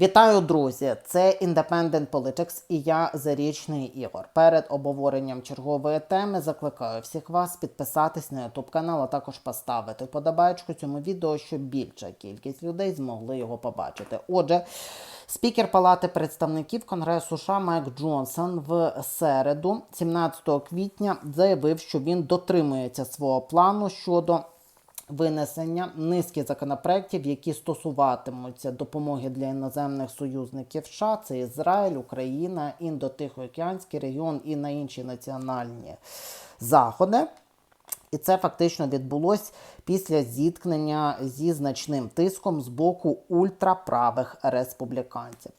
Вітаю, друзі! Це Independent Politics і я Зарічний Ігор. Перед обговоренням чергової теми закликаю всіх вас підписатись на YouTube канал, а також поставити подобайку цьому відео, щоб більша кількість людей змогли його побачити. Отже, спікер Палати представників Конгресу США Майк Джонсон в середу, 17 квітня, заявив, що він дотримується свого плану щодо винесення низки законопроєктів, які стосуватимуться допомоги для іноземних союзників США, це Ізраїль, Україна, Індо-Тихоокеанський регіон і на інші національні заходи. І це фактично відбулось після зіткнення зі значним тиском з боку ультраправих республіканців.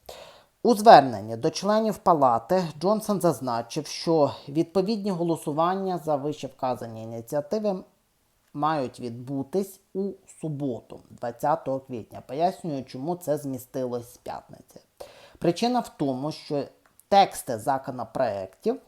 У зверненні до членів палати Джонсон зазначив, що відповідні голосування за вище вказані ініціативи мають відбутись у суботу, 20 квітня. Пояснюю, чому це змістилось з п'ятниці. Причина в тому, що тексти законопроєктів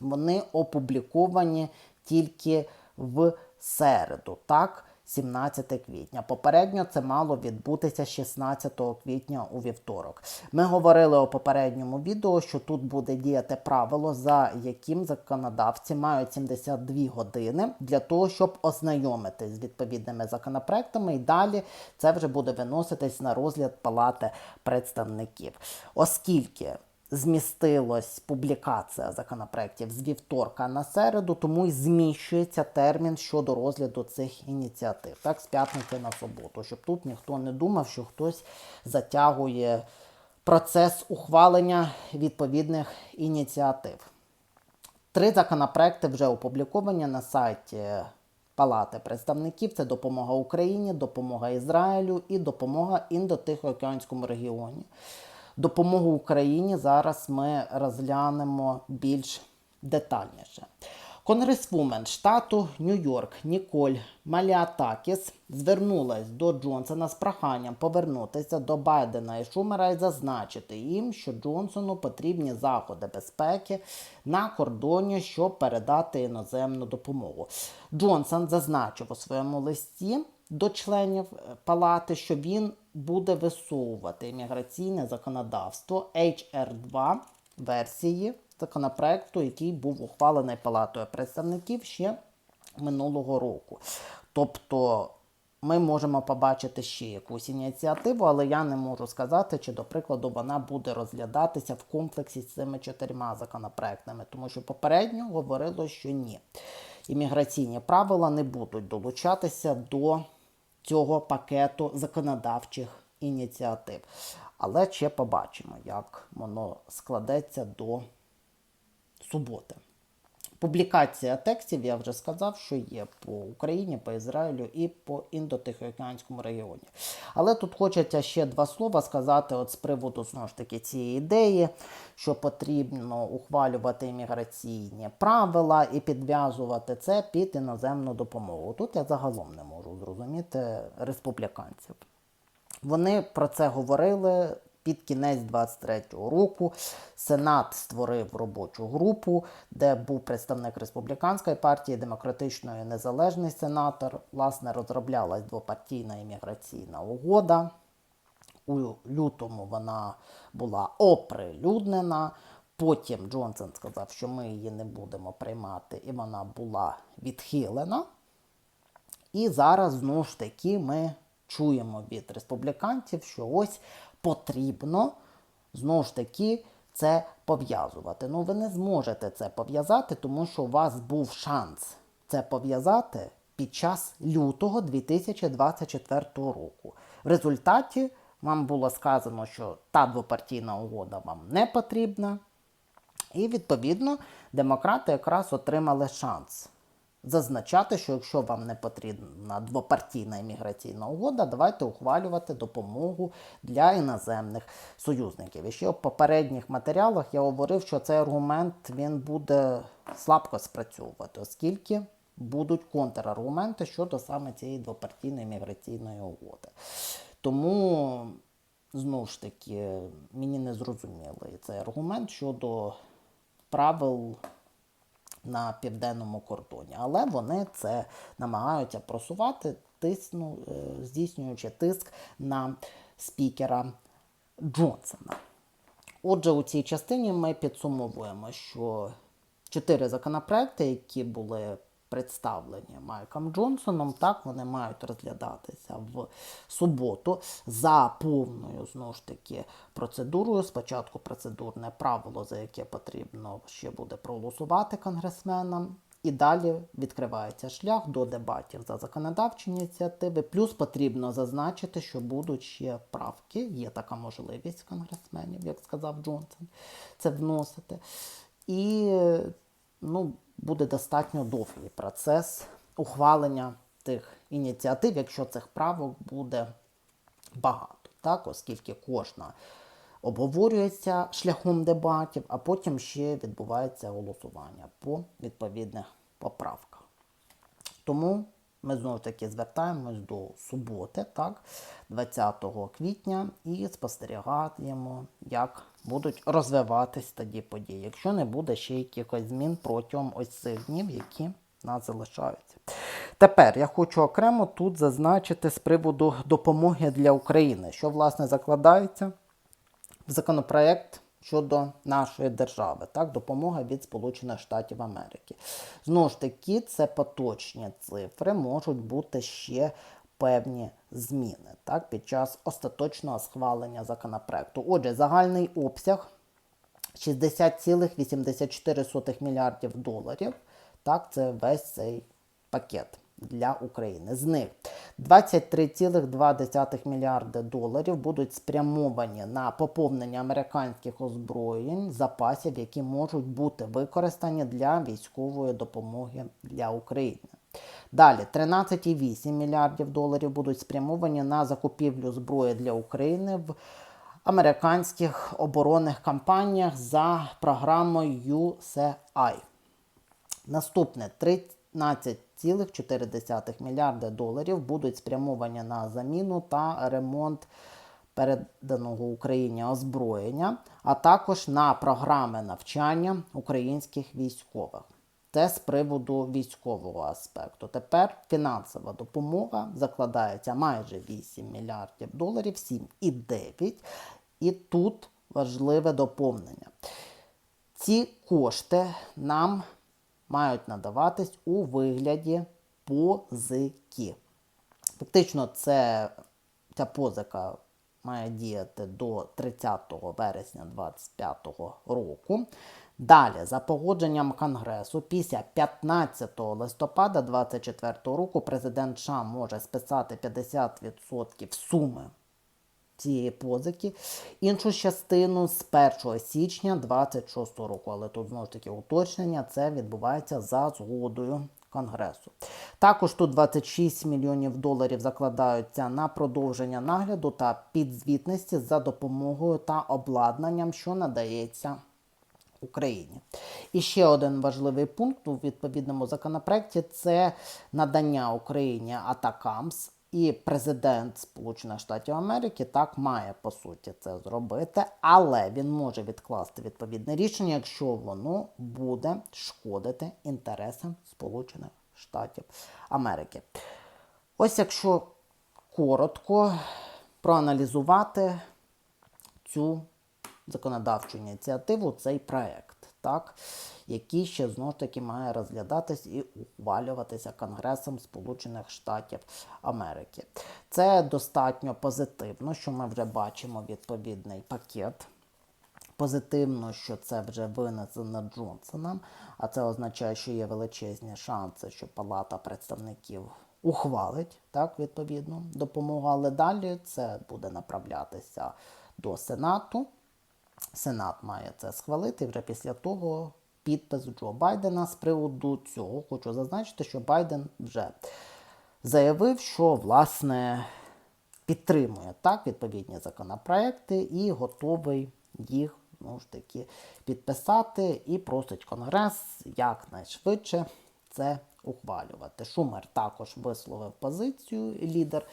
вони опубліковані тільки в середу, так, 17 квітня. Попередньо це мало відбутися 16 квітня у вівторок. Ми говорили у попередньому відео, що тут буде діяти правило, за яким законодавці мають 72 години для того, щоб ознайомитись з відповідними законопроектами, і далі це вже буде виноситись на розгляд Палати представників. Оскільки змістилась публікація законопроєктів з вівторка на середу, тому й зміщується термін щодо розгляду цих ініціатив, так, з п'ятниці на суботу, щоб тут ніхто не думав, що хтось затягує процес ухвалення відповідних ініціатив. Три законопроекти вже опубліковані на сайті Палати представників. Це допомога Україні, допомога Ізраїлю і допомога Індо-Тихоокеанському регіоні. Допомогу Україні зараз ми розглянемо більш детальніше. Конгресвумен штату Нью-Йорк Ніколь Маліатакіс звернулась до Джонсона з проханням повернутися до Байдена і Шумера і зазначити їм, що Джонсону потрібні заходи безпеки на кордоні, щоб передати іноземну допомогу. Джонсон зазначив у своєму листі до членів палати, що він буде висовувати імміграційне законодавство HR2 версії законопроекту, який був ухвалений Палатою представників ще минулого року. Тобто ми можемо побачити ще якусь ініціативу, але я не можу сказати, чи, до прикладу, вона буде розглядатися в комплексі з цими чотирма законопроектами, тому що попередньо говорило, що ні. Імміграційні правила не будуть долучатися до цього пакету законодавчих ініціатив. Але ще побачимо, як воно складеться до суботи. Публікація текстів, я вже сказав, що є по Україні, по Ізраїлю і по індотихоокеанському регіоні. Але тут хочеться ще два слова сказати от з приводу знову ж таки цієї ідеї, що потрібно ухвалювати імміграційні правила і підв'язувати це під іноземну допомогу. Тут я загалом не можу зрозуміти республіканців. Вони про це говорили під кінець 23-го року. Сенат створив робочу групу, де був представник республіканської партії, демократичної незалежний сенатор. Власне, розроблялась двопартійна імміграційна угода. У лютому вона була оприлюднена. Потім Джонсон сказав, що ми її не будемо приймати, і вона була відхилена. І зараз знову ж таки ми чуємо від республіканців, що ось потрібно знову ж таки це пов'язувати. Ну, ви не зможете це пов'язати, тому що у вас був шанс це пов'язати під час лютого 2024 року. В результаті вам було сказано, що та двопартійна угода вам не потрібна. І, відповідно, демократи якраз отримали шанс зазначати, що якщо вам не потрібна двопартійна імміграційна угода, давайте ухвалювати допомогу для іноземних союзників. І ще в попередніх матеріалах я говорив, що цей аргумент він буде слабко спрацьовувати, оскільки будуть контраргументи щодо саме цієї двопартійної імміграційної угоди. Тому. Знову ж таки, мені не зрозумілий цей аргумент щодо правил на південному кордоні. Але вони це намагаються просувати, тисну, е, здійснюючи тиск на спікера Джонсона. Отже, у цій частині ми підсумовуємо, що чотири законопроекти, які були представлені Майком Джонсоном, так вони мають розглядатися в суботу за повною знову ж таки процедурою. Спочатку процедурне правило, за яке потрібно ще буде проголосувати конгресменам. І далі відкривається шлях до дебатів за законодавчі ініціативи. Плюс потрібно зазначити, що будуть ще правки. Є така можливість конгресменів, як сказав Джонсон, це вносити. І ну, буде достатньо довгий процес ухвалення тих ініціатив, якщо цих правок буде багато, так, оскільки кожна обговорюється шляхом дебатів, а потім ще відбувається голосування по відповідних поправках. Тому ми знову ж таки звертаємось до суботи, так, 20 квітня, і спостерігаємо, як будуть розвиватись тоді події, якщо не буде ще якихось змін протягом ось цих днів, які нас залишаються. Тепер я хочу окремо тут зазначити з приводу допомоги для України, що власне закладається в законопроект щодо нашої держави, так, допомога від Сполучених Штатів Америки. Знову ж таки, це поточні цифри, можуть бути ще певні зміни так, під час остаточного схвалення законопроекту. Отже, загальний обсяг 60,84 мільярдів доларів. Так, це весь цей пакет для України. З них 23,2 мільярди доларів будуть спрямовані на поповнення американських озброєнь, запасів, які можуть бути використані для військової допомоги для України. Далі 13,8 мільярдів доларів будуть спрямовані на закупівлю зброї для України в американських оборонних кампаніях за програмою USAI. Наступне 13,4 мільярди доларів будуть спрямовані на заміну та ремонт переданого Україні озброєння, а також на програми навчання українських військових. Це з приводу військового аспекту. Тепер фінансова допомога закладається майже 8 мільярдів доларів, 7,9. І тут важливе доповнення. Ці кошти нам мають надаватись у вигляді позики. Фактично, це, ця позика має діяти до 30 вересня 2025 року. Далі, за погодженням Конгресу, після 15 листопада 2024 року президент США може списати 50% суми цієї позики, іншу частину з 1 січня 2026 року. Але тут знову ж таки уточнення, це відбувається за згодою Конгресу. Також тут 26 мільйонів доларів закладаються на продовження нагляду та підзвітності за допомогою та обладнанням, що надається. Україні. І ще один важливий пункт у відповідному законопроекті це надання Україні Атакамс. І президент Сполучених Штатів Америки так має по суті це зробити, але він може відкласти відповідне рішення, якщо воно буде шкодити інтересам Сполучених Штатів Америки. Ось якщо коротко проаналізувати цю законодавчу ініціативу, цей проект, так, який ще знову ж таки має розглядатись і ухвалюватися Конгресом Сполучених Штатів Америки. Це достатньо позитивно, що ми вже бачимо відповідний пакет. Позитивно, що це вже винесено Джонсоном, а це означає, що є величезні шанси, що Палата представників ухвалить так, відповідну допомогу. Але далі це буде направлятися до Сенату. Сенат має це схвалити. Вже після того підпис Джо Байдена з приводу цього. Хочу зазначити, що Байден вже заявив, що власне підтримує так відповідні законопроекти і готовий їх ну ж таки підписати і просить Конгрес якнайшвидше це ухвалювати. Шумер також висловив позицію лідер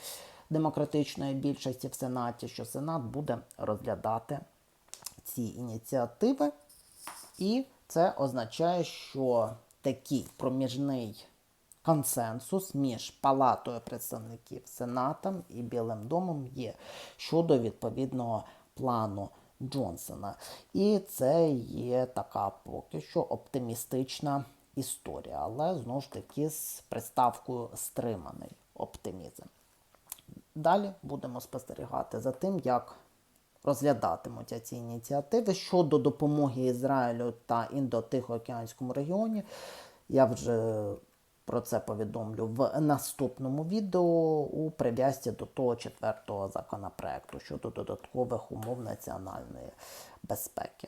демократичної більшості в Сенаті, що Сенат буде розглядати ці ініціативи, і це означає, що такий проміжний консенсус між Палатою представників Сенатом і Білим домом є щодо відповідного плану Джонсона. І це є така поки що оптимістична історія, але знову ж таки з приставкою стриманий оптимізм. Далі будемо спостерігати за тим, як розглядатимуться ці ініціативи щодо допомоги Ізраїлю та Індо-Тихоокеанському регіоні. Я вже про це повідомлю в наступному відео у прив'язці до того четвертого законопроекту щодо додаткових умов національної безпеки.